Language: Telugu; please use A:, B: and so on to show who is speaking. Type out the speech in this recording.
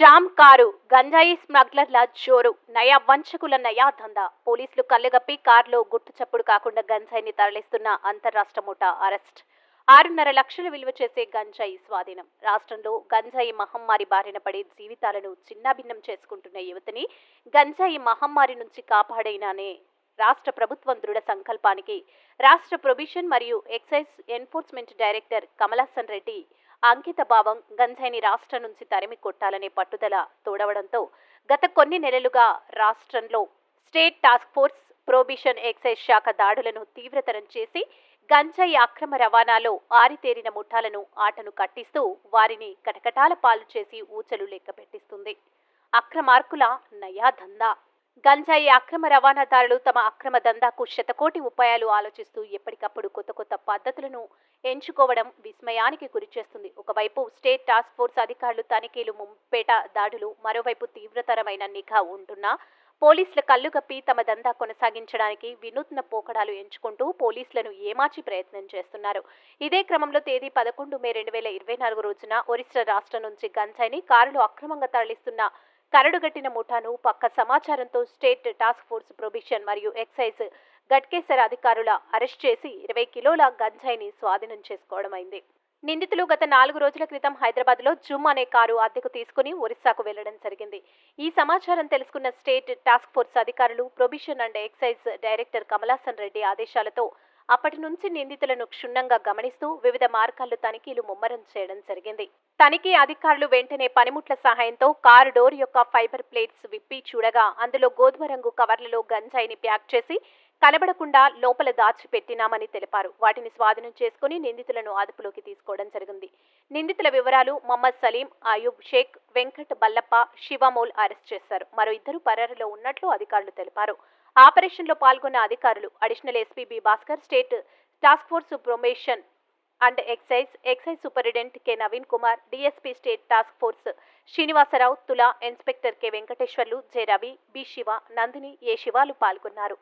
A: జామ్ కారు గంజాయి స్మగ్లర్ల జోరు నయా వంచకుల నయా దందా పోలీసులు కళ్ళగప్పి కారులో గుట్టు చప్పుడు కాకుండా గంజాయిని తరలిస్తున్న అంతర్రాష్ట్ర ముఠా అరెస్ట్. ఆరున్నర లక్షలు విలువ చేసే గంజాయి స్వాధీనం. రాష్ట్రంలో గంజాయి మహమ్మారి బారిన పడి జీవితాలను చిన్నాభిన్నం చేసుకుంటున్న యువతిని గంజాయి మహమ్మారి నుంచి కాపాడైనానే రాష్ట్ర ప్రభుత్వం దృఢ సంకల్పానికి. రాష్ట్ర ప్రొబిషన్ మరియు excise enforcement director Kamalasan Reddy అంకిత భావం గంజాయిని రాష్ట్రం నుంచి తరిమి కొట్టాలనే పట్టుదల తోడవడంతో గత కొన్ని నెలలుగా రాష్ట్రంలో state task force prohibition excise శాఖ దాడులను తీవ్రతరం చేసి గంజాయి అక్రమ రవాణాలో ఆరితేరిన ముఠాలను ఆటను కట్టిస్తూ వారిని కటకటాల పాలు చేసి ఊచలు లెక్కపెట్టిస్తుంది. అక్రమార్కుల నయా దందా గంజాయి అక్రమ రవాణాదారులు తమ అక్రమ దందాకు శతకోటి ఉపాయాలు ఆలోచిస్తూ ఎప్పటికప్పుడు కొత్త కొత్త పద్ధతులను ఎంచుకోవడం విస్మయానికి గురిచేస్తుంది. ఒకవైపు స్టేట్ టాస్క్ ఫోర్స్ అధికారులు తనిఖీలు ముంపేట దాడులు మరోవైపు తీవ్రతరమైన నిఘా ఉంటున్నా పోలీసుల కళ్ళుగప్పి తమ దందా కొనసాగించడానికి వినూత్న పోకడాలు ఎంచుకుంటూ పోలీసులను ఏమాచి ప్రయత్నం చేస్తున్నారు. ఇదే క్రమంలో తేదీ పదకొండు మే రెండు వేల ఇరవై నాలుగు రోజున ఒరిస్సా రాష్ట్రం నుంచి గంజాయిని కారులు అక్రమంగా తరలిస్తున్న కరడుగట్టిన ముఠాను పక్క సమాచారంతో స్టేట్ టాస్క్ ఫోర్స్ ప్రొబిషన్ మరియు ఎక్సైజ్ గట్కేసర్ అధికారుల అరెస్ట్ చేసి ఇరవై కిలోల గంజాయిని స్వాధీనం చేసుకోవడమైంది నిందితులు గత నాలుగు రోజుల క్రితం హైదరాబాద్లో జుమ్ అనే కారు అద్దెకు తీసుకుని ఒరిస్సాకు వెళ్ళడం జరిగింది. ఈ సమాచారం తెలుసుకున్న స్టేట్ టాస్క్ ఫోర్స్ అధికారులు prohibition and excise director Kamalasan Reddy ఆదేశాలతో అప్పటి నుంచి నిందితులను క్షుణ్ణంగా గమనిస్తూ వివిధ మార్గాల్లో తనిఖీలు ముమ్మరం చేయడం జరిగింది. తనిఖీ అధికారులు వెంటనే పనిముట్ల సహాయంతో కారు డోర్ యొక్క ఫైబర్ ప్లేట్స్ విప్పి చూడగా అందులో గోధుమ రంగు కవర్లలో గంజాయిని ప్యాక్ చేసి కనబడకుండా లోపల దాచిపెట్టినామని తెలిపారు. వాటిని స్వాధీనం చేసుకుని నిందితులను అదుపులోకి తీసుకోవడం జరిగింది. నిందితుల వివరాలు మొహమ్మద్ సలీం అయూబ్ షేక్ వెంకట్ బల్లప్ప శివమోల్ అరెస్ట్ చేశారు. మరో ఇద్దరు పరారులో ఉన్నట్లు అధికారులు తెలిపారు. ఆపరేషన్లో పాల్గొన్న అధికారులు additional SP B Bhaskar state task force prohibition and excise excise superintendent K Naveen Kumar DSP state task force Srinivasarao Tula inspector K Venkateswarlu J Ravi B Shiva Nandini A Shivalu పాల్గొన్నారు.